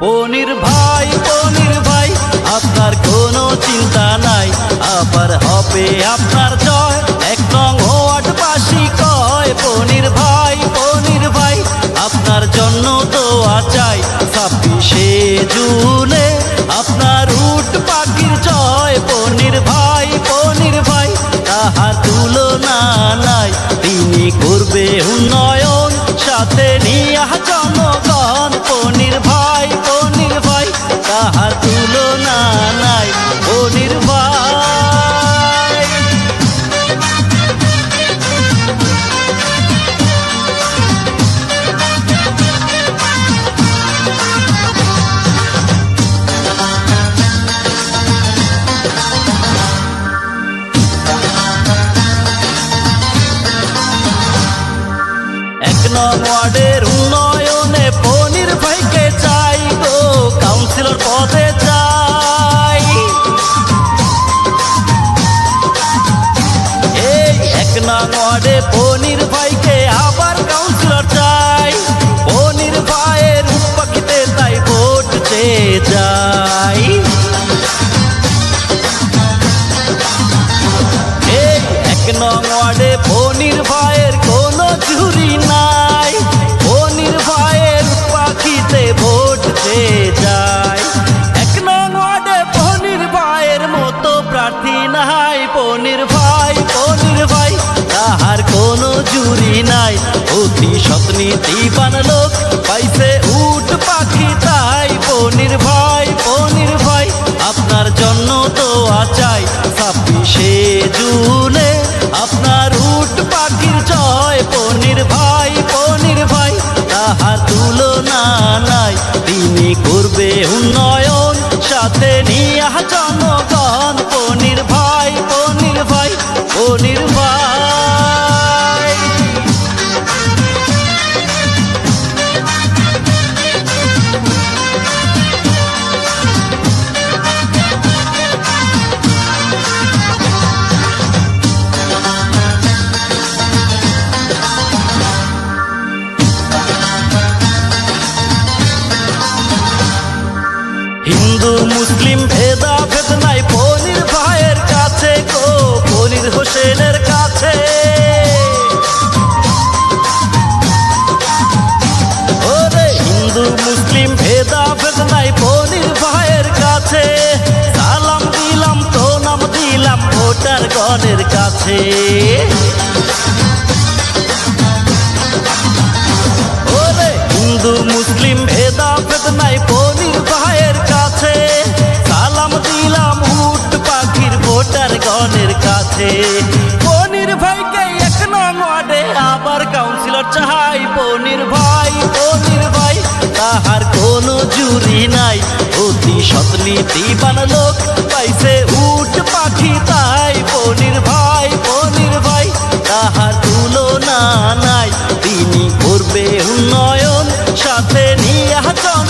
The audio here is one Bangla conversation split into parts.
পনির ভাই পনির ভাই আপনার কোনো চিন্তা নাই। আবার হবে আপনার জয় ওয়ার্ডের উন্নয়নে পনির ভাইকে চাই গো কাউন্সিলর পদে চাই। এই এক নং পনির ভাইকে আবার কাউন্সিলর চাই। পনির ভাইয়ের উৎপাখিতে তাই ভোট চেয়ে যাই। অতি সতনীতিবান লোক পাইছে উট পাখি, তাই পনির ভাই পনির ভাই, আপনার জন্য তো চাই ছাব্বিশে জুনে আপনার উট পাখির জয়, পনির ভাই পনির ভাই তাহার তুলনা নাই। তিনি করবে উন্নয়ন, সাথে নিয়া জনগণ, পনির ভাই পনির ভাই পনির ভাই হিন্দু মুসলিম ভেদা ভেদ নাই, পনির ভাইয়ের কাছে গো, পনির হোসেনের কাছে। ওরে হিন্দু মুসলিম ভেদা ভেদ নাই, পনির ভাইয়ের কাছে। সালাম দিলাম তো নাম দিলাম ভোটার গণের কাছে। কাছে পনির ভাইকে এক নং ওয়ার্ডে আবার কাউন্সিলর চাই পনির ভাই পনির ভাই, তাহার কোনো জুরি নাই। অতি সতনীতিবান লোক পাইছে উট পাখি তাই। পনির ভাই পনির ভাই, তাহার তুলনা নাই। তিনি করবে উন্নয়ন, সাথে নিয়া জনগণ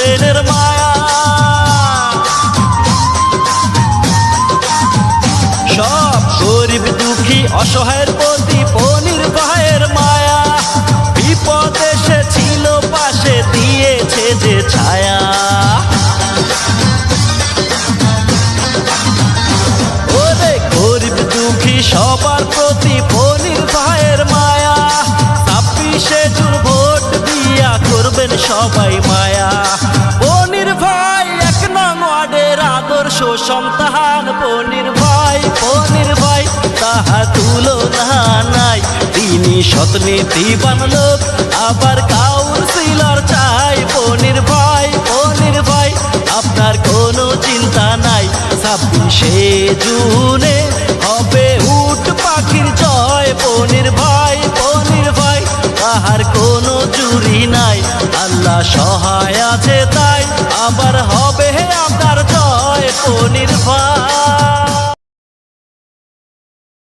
হোসেনের মায়া। সব গরিব দুঃখী অসহায়ের প্রতি পনির ভাইয়ের মায়া। বিপদ এসেছিল পাশে দিয়েছে যে ছায়া। গরিব দুঃখী, সবার প্রতি পনির ভাইয়ের মায়া। ছাব্বিশে জুন ভোট দিয়া করবেন সবাই মায়া। শিশু সন্তান পনির্ভয় পনির্ভয় তাহা তুল তুলনা নাই। তিনি সতনীতি বানলো আবার কাউন্সিলর চাই পনির্ভয় পনির্ভয় আপনার কোনো চিন্তা নাই। ছাব্বিশে জুনে হবে উট পাখির জয়। পনির্ভয় পনির্ভয় তাহার কোনো জুরি নাই। আল্লাহ সহায়